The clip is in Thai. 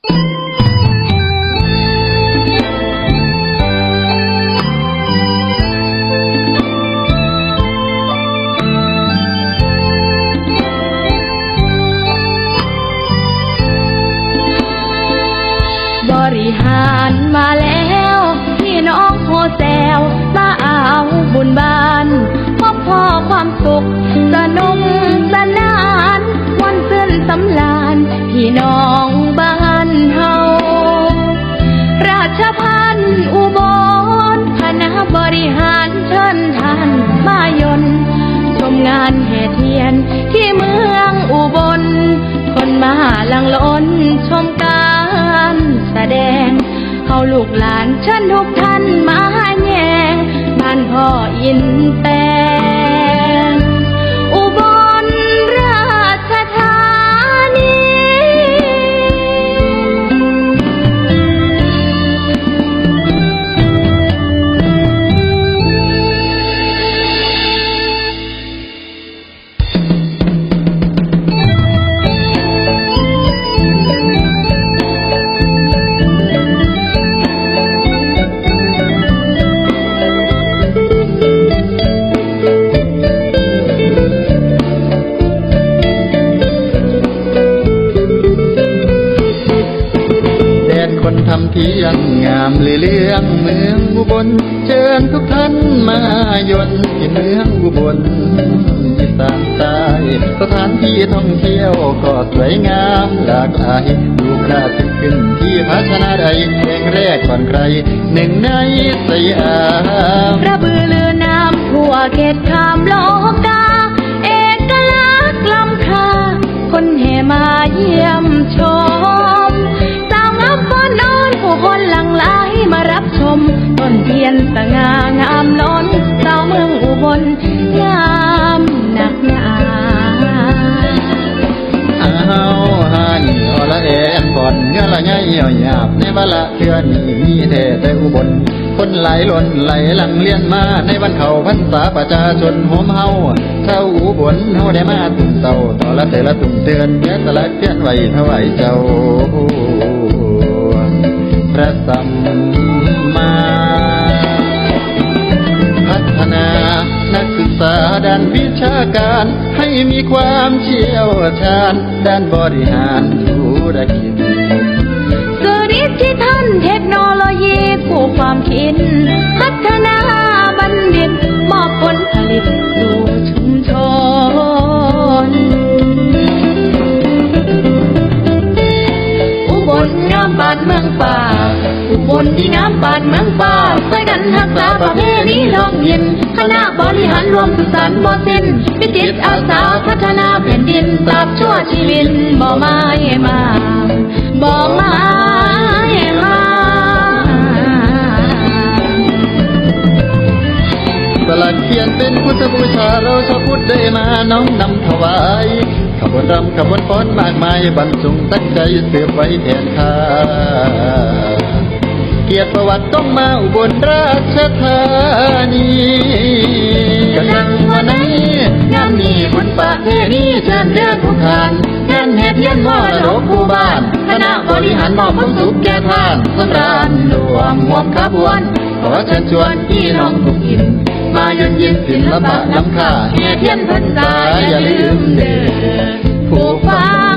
บริหารมาแล้ว พี่น้องโฮแซวมาเอาบุญบา เทียนที่เมืองอุบล คนมาหลังล้นชมการแสดงเขาลูกหลานเชิญทุกท่านมาแยงบ้านพ่ออินแปง ทำเทียนงามเลยเลืองเมืองอุบล เชิญทุกท่านมายนที่เมืองอุบลอีสานใต้สถานที่ท่องเที่ยวก็สวยงามหลากหลายดูพระอาทิตย์ขึ้นที่พัฒนาใดแห่งแรกก่อนใคร หนึ่งในสยามระบือลือน้ำทั่วเขตขามโลกา นเทียนสง่างามล้นสาวเมืองอุบลงามหนักหนาอ้าวฮานี่อละแอนก่อนเงือละไงเหี่ยวหยาบในบละเทือนี่มีแต่แต่อุบลคนไหลล้นไหลหลังเลียนมาในวันเขาพรรษาประชาชนโหมเฮาเท่าอุบลเฮาได้มาตุ่มเต่าต่อละแต่ละตุ่มเตือนแย่ตะละเพียนไว้ถวายเจ้าพระสา ษาด้านวิชาการ ให้มีความเชี่ยวชาญด้านบริหาร ป่าอุบลที่งามบานเมืองป่าช่วยกันรักษาประเพณีท้องถิ่นคณะบริหารรวมสุสันบ่สิ้นพิจิตอาสาพัฒนาแผ่นดินตราบชั่วชีวิตบ่มาให้มาบ่มาให้มาสลักเขียนเป็นพุทธบูชาเราชาวพุทธได้มาน้อมนำถวาย ขบวนรำขบวนฟ้อนมากมายบรรจงตั้งใจเสืบไว้แทนข้าเกียรติประวัติต้องมาอุบลราชธานีกันนังวันนี้งานนี้บุญปะเพณีเชิญเดือทุกท่านงานเหตุเยียนมรดกผู้บ้านคณะบริหารมอบความสุขแก่ท่านสำราญรวมห่วมขบวนขอเชิญชวนพี่น้องทุกถิ่น ยืนยิ้มศิลปะล้ำค่าเฮียเทียนพันตาอย่าลืมเด็กผู้ฟ้า